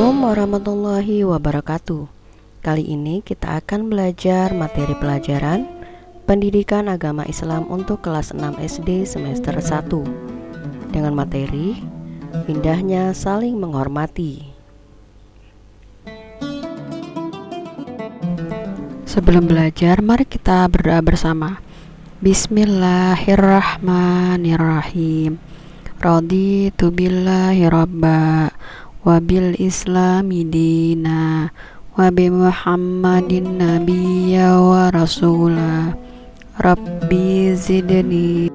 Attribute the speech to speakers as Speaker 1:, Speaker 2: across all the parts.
Speaker 1: Assalamualaikum warahmatullahi wabarakatuh. Kali ini kita akan belajar materi pelajaran Pendidikan Agama Islam untuk kelas 6 SD semester 1 dengan materi Indahnya saling menghormati. Sebelum belajar, mari kita berdoa bersama. Bismillahirrahmanirrahim. Raditu billahi rabba wabil islami dina wabi muhammadin nabiyya wa rasula rabbi zidni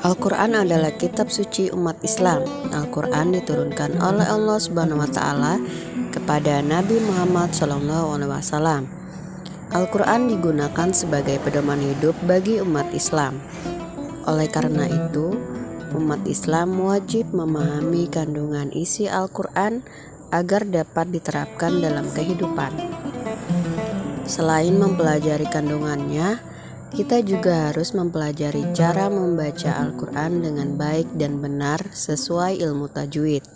Speaker 1: Al-Quran adalah kitab suci umat Islam. Al-Quran diturunkan oleh Allah Subhanahu wa Ta'ala kepada Nabi Muhammad SAW. Al-Quran digunakan sebagai pedoman hidup bagi umat Islam. Oleh karena itu, umat Islam wajib memahami kandungan isi Al-Quran agar dapat diterapkan dalam kehidupan. Selain mempelajari kandungannya, kita juga harus mempelajari cara membaca Al-Quran dengan baik dan benar sesuai ilmu tajwid.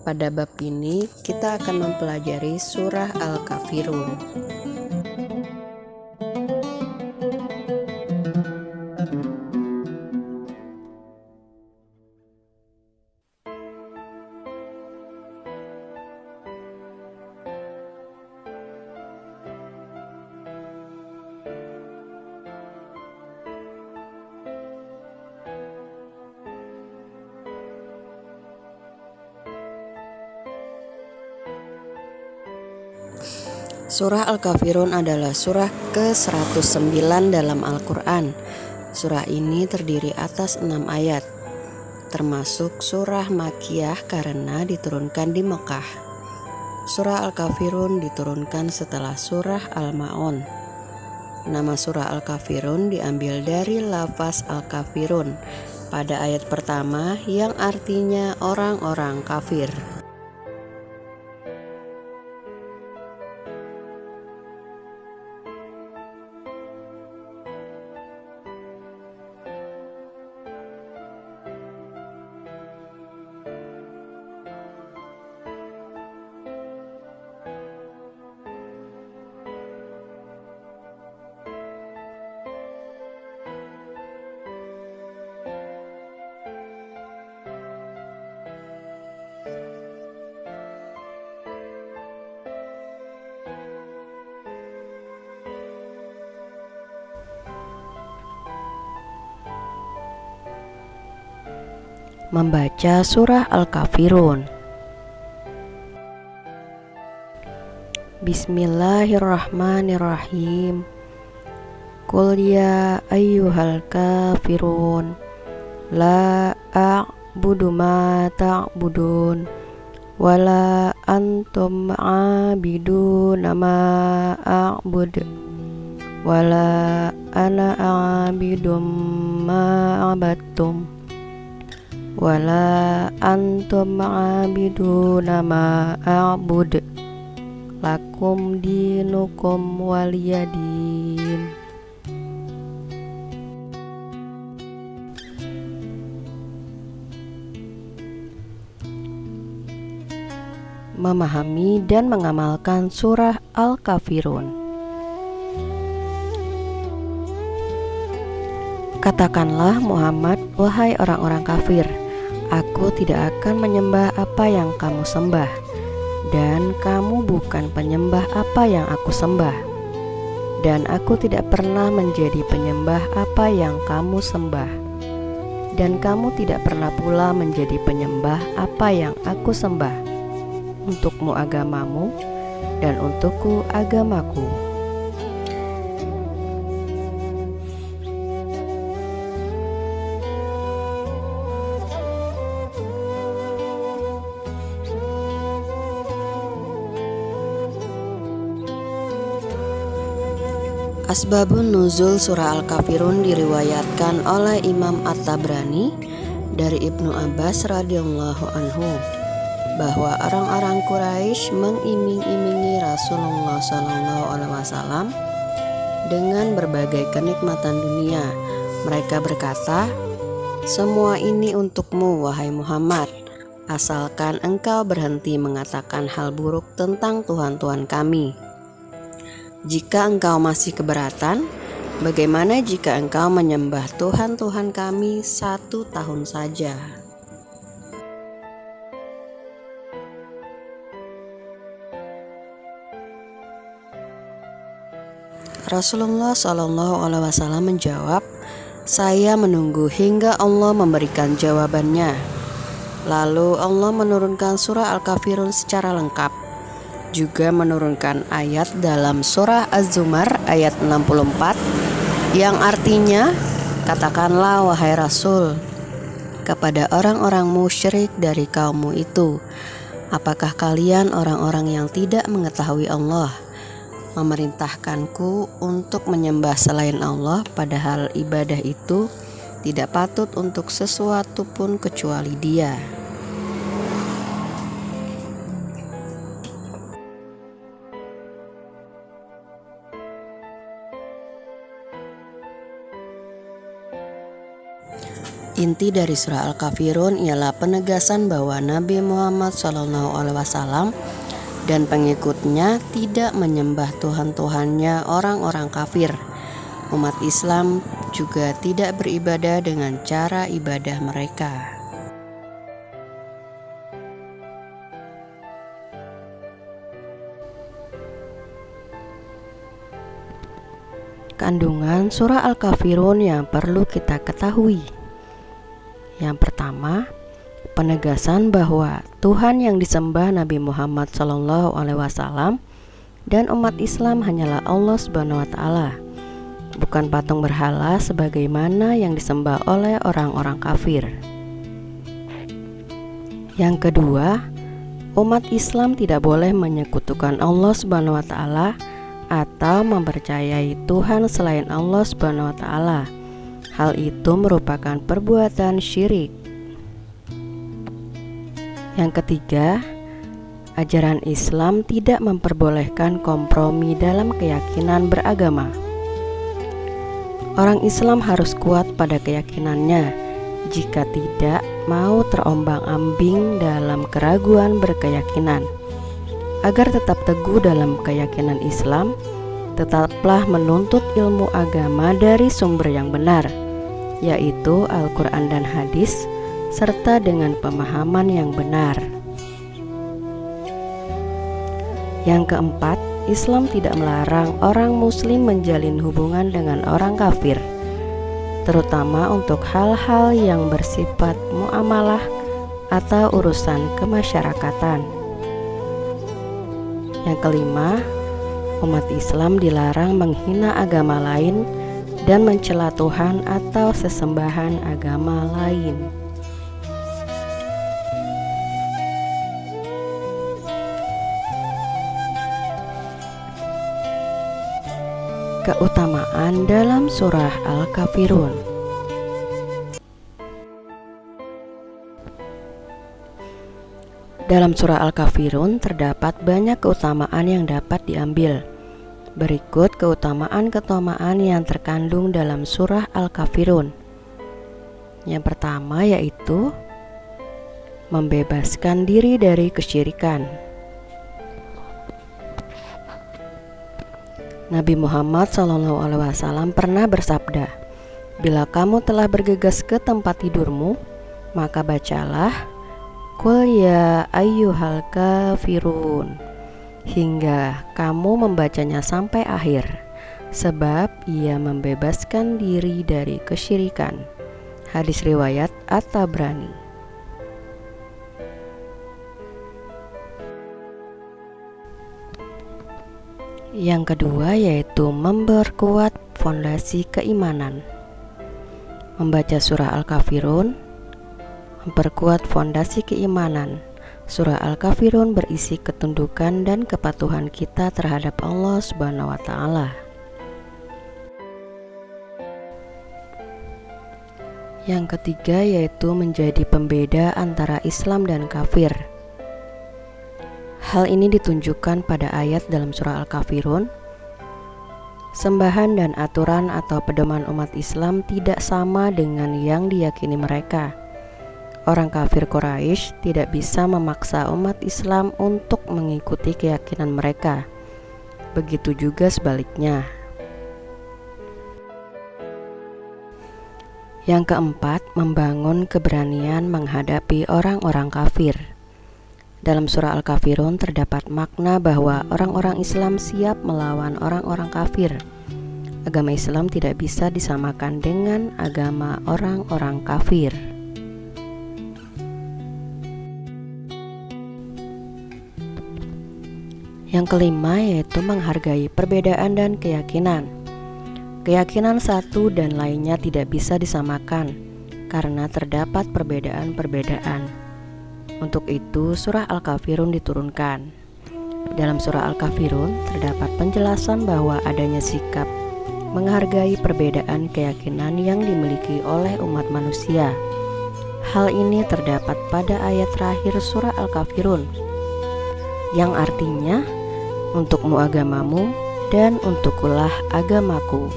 Speaker 1: Pada bab ini, kita akan mempelajari Surah Al-Kafirun. Surah Al-Kafirun adalah surah ke-109 dalam Al-Quran. Surah ini terdiri atas enam ayat, termasuk surah Makiyah karena diturunkan di Mekah. Surah Al-Kafirun diturunkan setelah surah Al-Ma'un. Nama surah Al-Kafirun diambil dari lafaz Al-Kafirun pada ayat pertama yang artinya orang-orang kafir. Membaca surah Al-Kafirun. Bismillahirrahmanirrahim. Qul ya ayyuhal kafirun la a'budu ma ta'budun wala antum a'bidun ma a'bud wala ana a'bidum ma a'battum wala antum ma'abiduna ma a'bud. Lakum dinukum waliyadin memahami dan mengamalkan surah Al-Kafirun. Katakanlah Muhammad, wahai orang-orang kafir, Aku tidak akan menyembah apa yang kamu sembah, dan kamu bukan penyembah apa yang aku sembah, dan aku tidak pernah menjadi penyembah apa yang kamu sembah, dan kamu tidak pernah pula menjadi penyembah apa yang aku sembah. Untukmu agamamu, dan untukku agamaku. Asbabun Nuzul Surah Al-Kafirun diriwayatkan oleh Imam At-Tabrani dari Ibnu Abbas radhiyallahu anhu bahwa orang-orang Quraisy mengiming-imingi Rasulullah Shallallahu alaihi wasallam dengan berbagai kenikmatan dunia Mereka berkata, "Semua ini untukmu, wahai Muhammad, asalkan engkau berhenti mengatakan hal buruk tentang Tuhan-Tuhan kami. Jika engkau masih keberatan, bagaimana jika engkau menyembah Tuhan-Tuhan kami satu tahun saja?" Rasulullah Shallallahu Alaihi Wasallam menjawab, "Saya menunggu hingga Allah memberikan jawabannya." Lalu Allah menurunkan surah Al-Kafirun secara lengkap, juga menurunkan ayat dalam surah Az-Zumar ayat 64 yang artinya, "Katakanlah wahai Rasul kepada orang-orang musyrik dari kaummu itu, apakah kalian orang-orang yang tidak mengetahui Allah?" memerintahkanku untuk menyembah selain Allah, padahal ibadah itu tidak patut untuk sesuatu pun kecuali Dia. Inti dari surah Al-Kafirun ialah penegasan bahwa Nabi Muhammad SAW dan pengikutnya tidak menyembah Tuhan-Tuhannya orang-orang kafir. Umat Islam juga tidak beribadah dengan cara ibadah mereka. Kandungan surah Al-Kafirun yang perlu kita ketahui. Yang pertama, penegasan bahwa Tuhan yang disembah Nabi Muhammad Shallallahu Alaihi Wasallam dan umat Islam hanyalah Allah Subhanahu Wa Taala, bukan patung berhala sebagaimana yang disembah oleh orang-orang kafir. Yang kedua, umat Islam tidak boleh menyekutukan Allah Subhanahu Wa Taala atau mempercayai Tuhan selain Allah Subhanahu Wa Taala. Hal itu merupakan perbuatan syirik. Yang ketiga, ajaran Islam tidak memperbolehkan kompromi dalam keyakinan beragama. Orang Islam harus kuat pada keyakinannya. Jika tidak, mau terombang-ambing dalam keraguan berkeyakinan. Agar tetap teguh dalam keyakinan Islam, tetaplah menuntut ilmu agama dari sumber yang benar, yaitu Al-Quran dan hadis serta dengan pemahaman yang benar. Yang keempat, Islam tidak melarang orang Muslim menjalin hubungan dengan orang kafir, terutama untuk hal-hal yang bersifat muamalah atau urusan kemasyarakatan. Yang kelima, umat Islam dilarang menghina agama lain dan mencela Tuhan atau sesembahan agama lain. keutamaan dalam surah Al-Kafirun. Dalam surah Al-Kafirun terdapat banyak keutamaan yang dapat diambil. Berikut keutamaan-keutamaan yang terkandung dalam surah Al-Kafirun. Yang pertama yaitu membebaskan diri dari kesyirikan. Nabi Muhammad SAW pernah bersabda, "Bila kamu telah bergegas ke tempat tidurmu, maka bacalah Qul ya ayyuhal kafirun hingga kamu membacanya sampai akhir, sebab ia membebaskan diri dari kesyirikan." Hadis riwayat At-Tabrani. Yang kedua yaitu memperkuat fondasi keimanan. Membaca surah Al-Kafirun memperkuat fondasi keimanan. Surah Al-Kafirun berisi ketundukan dan kepatuhan kita terhadap Allah Subhanahu wa taala. Yang ketiga yaitu menjadi pembeda antara Islam dan kafir. Hal ini ditunjukkan pada ayat dalam surah Al-Kafirun Sembahan dan aturan atau pedoman umat Islam tidak sama dengan yang diyakini mereka. Orang kafir Quraisy tidak bisa memaksa umat Islam untuk mengikuti keyakinan mereka. Begitu juga sebaliknya. Yang keempat, membangun keberanian menghadapi orang-orang kafir. Dalam surah Al-Kafirun terdapat makna bahwa orang-orang Islam siap melawan orang-orang kafir. Agama Islam tidak bisa disamakan dengan agama orang-orang kafir. Yang kelima yaitu menghargai perbedaan dan keyakinan. Keyakinan satu dan lainnya tidak bisa disamakan karena terdapat perbedaan-perbedaan. Untuk itu, surah Al-Kafirun diturunkan. Dalam surah Al-Kafirun terdapat penjelasan bahwa adanya sikap menghargai perbedaan keyakinan yang dimiliki oleh umat manusia. Hal ini terdapat pada ayat terakhir surah Al-Kafirun, yang artinya, "Untukmu agamamu dan untukulah agamaku."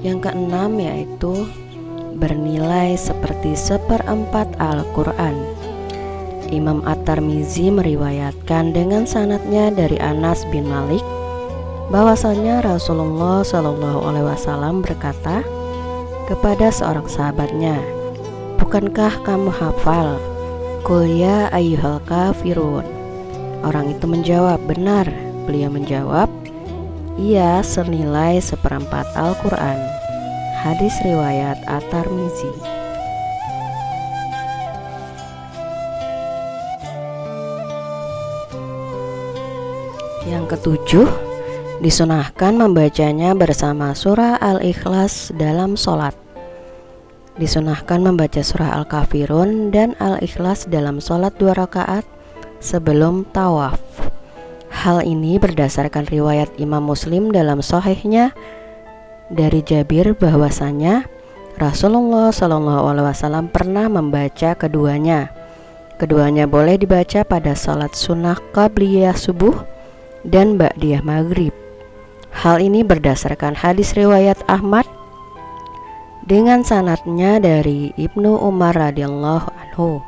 Speaker 1: Yang keenam yaitu bernilai seperti seperempat Al-Quran. Imam At-Tarmizi meriwayatkan dengan sanatnya dari Anas bin Malik bahwasanya Rasulullah Shallallahu Alaihi Wasallam berkata kepada seorang sahabatnya, bukankah kamu hafal? Kuliah ayyuhal kafirun. Orang itu menjawab, benar. Beliau menjawab, ia senilai seperempat Al-Quran Hadis riwayat At-Tarmizi Yang ketujuh Disunahkan membacanya bersama surah Al-Ikhlas dalam sholat Disunahkan membaca surah Al-Kafirun dan Al-Ikhlas dalam sholat dua rakaat sebelum tawaf Hal ini berdasarkan riwayat Imam Muslim dalam sahihnya dari Jabir bahwasanya Rasulullah Shallallahu Alaihi Wasallam pernah membaca keduanya. Keduanya boleh dibaca pada salat sunnah qabliyah subuh dan ba'diyah maghrib. Hal ini berdasarkan hadis riwayat Ahmad dengan sanatnya dari Ibnu Umar radhiyallahu anhu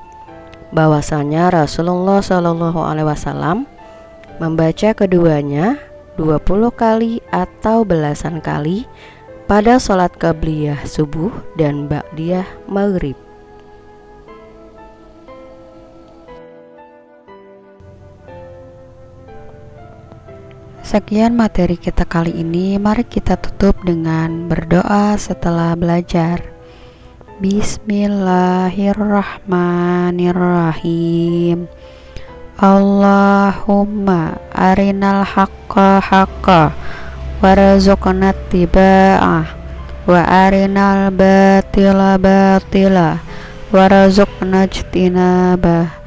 Speaker 1: bahwasanya Rasulullah Shallallahu alaihi wasallam membaca keduanya 20 kali atau belasan kali pada sholat qabliyah subuh dan ba'diyah maghrib. Sekian materi kita kali ini. Mari kita tutup dengan berdoa setelah belajar. Bismillahirrahmanirrahim. Allahumma arinal haqqa haqqa warzuqna tiba'ah wa arinal batila batila warzuqna ijtinabah